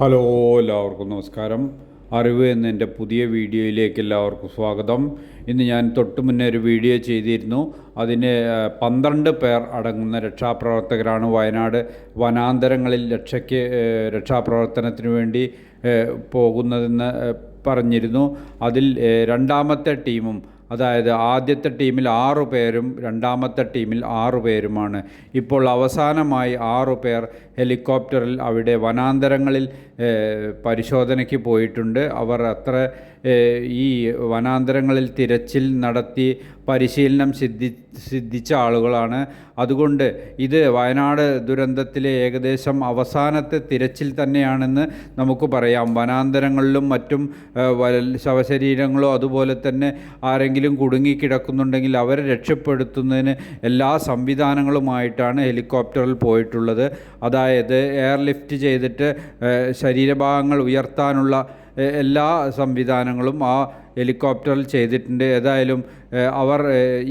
Hello എല്ലാവർക്കും നമസ്കാരം. അറിവ് എന്നതിന്റെ പുതിയ വീഡിയോയിലേക്ക് എല്ലാവർക്കും സ്വാഗതം. ഇന്ന് ഞാൻ തൊട്ട് മുന്നേ ഒരു വീഡിയോ ചെയ്തിരുന്നു. അതിന് പന്ത്രണ്ട് പേർ അടങ്ങുന്ന രക്ഷാപ്രവർത്തകരാണ് വയനാട്. വനാന്തരങ്ങളിൽ രക്ഷയ്ക്ക് രക്ഷാപ്രവർത്തനത്തിന് വേണ്ടി പോകുന്നതെന്ന് പറഞ്ഞിരുന്നു. അതിൽ രണ്ടാമത്തെ ടീമും അതായത് ആദ്യത്തെ ടീമിൽ ആറു പേരും രണ്ടാമത്തെ ടീമിൽ ആറു പേരുമാണ്. ഇപ്പോൾ അവസാനമായി ആറു പേർ ഹെലികോപ്റ്ററിൽ അവിടെ വനാന്തരങ്ങളിൽ പരിശോധനയ്ക്ക് പോയിട്ടുണ്ട്. അവർ അത്ര ഈ വനാന്തരങ്ങളിൽ തിരച്ചിൽ നടത്തി പരിശീലനം സിദ്ധി സിദ്ധിച്ച ആളുകളാണ്. അതുകൊണ്ട് ഇത് വയനാട് ദുരന്തത്തിലെ ഏകദേശം അവസാനത്തെ തിരച്ചിൽ തന്നെയാണെന്ന് നമുക്ക് പറയാം. വനാന്തരങ്ങളിലും മറ്റും ശവശരീരങ്ങളോ അതുപോലെ തന്നെ ആരെങ്കിലും കുടുങ്ങിക്കിടക്കുന്നുണ്ടെങ്കിൽ അവരെ രക്ഷപ്പെടുത്തുന്നതിന് എല്ലാ സംവിധാനങ്ങളുമായിട്ടാണ് ഹെലികോപ്റ്ററിൽ പോയിട്ടുള്ളത്. അതായത് എയർലിഫ്റ്റ് ചെയ്തിട്ട് ശരീരഭാഗങ്ങൾ ഉയർത്താനുള്ള എല്ലാ സംവിധാനങ്ങളും ആ ഹെലികോപ്റ്ററിൽ ചെയ്തിട്ടുണ്ട്. ഏതായാലും അവർ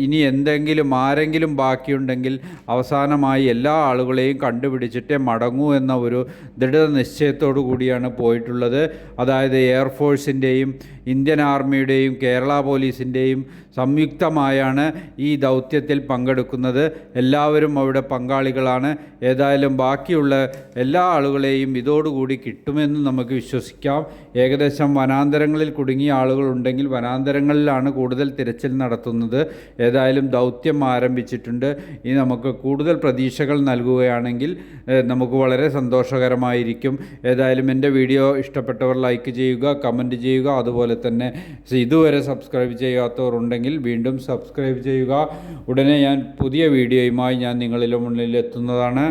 ഇനി എന്തെങ്കിലും ആരെങ്കിലും ബാക്കിയുണ്ടെങ്കിൽ അവസാനമായി എല്ലാ ആളുകളെയും കണ്ടുപിടിച്ചിട്ടേ മടങ്ങൂ എന്ന ഒരു ദൃഢ നിശ്ചയത്തോടു കൂടിയാണ് പോയിട്ടുള്ളത്. അതായത് എയർഫോഴ്സിന്റെയും ഇന്ത്യൻ ആർമിയുടെയും കേരള പോലീസിന്റെയും സംയുക്തമായാണ് ഈ ദൗത്യത്തിൽ പങ്കെടുക്കുന്നത്. എല്ലാവരും അവിടെ പങ്കാളികളാണ്. ഏതായാലും ബാക്കിയുള്ള എല്ലാ ആളുകളെയും ഇതോടുകൂടി കിട്ടുമെന്ന് നമുക്ക് വിശ്വസിക്കാം. ഏകദേശം വനാന്തരങ്ങളിൽ കുടുങ്ങിയ ആളുകളുണ്ടെങ്കിൽ വനാന്തരങ്ങളിലാണ് കൂടുതൽ തിരച്ചിൽ നടത്തുന്നത്. ഏതായാലും ദൗത്യം ആരംഭിച്ചിട്ടുണ്ട്. ഇനി നമുക്ക് കൂടുതൽ പ്രതീക്ഷകൾ നൽകുകയാണെങ്കിൽ നമുക്ക് വളരെ സന്തോഷകരമായിരിക്കും. ഏതായാലും എന്റെ വീഡിയോ ഇഷ്ടപ്പെട്ടവർ ലൈക്ക് ചെയ്യുക കമന്റ് ചെയ്യുക. അതുപോലെ തന്നെ ഇതുവരെ സബ്സ്ക്രൈബ് ചെയ്യാത്തവർ ഉണ്ടെങ്കിൽ വീണ്ടും സബ്സ്ക്രൈബ് ചെയ്യുക. ഉടനെ ഞാൻ പുതിയ വീഡിയോയുമായി ഞാൻ നിങ്ങളുടെ മുന്നിൽ എത്തുന്നതാണ്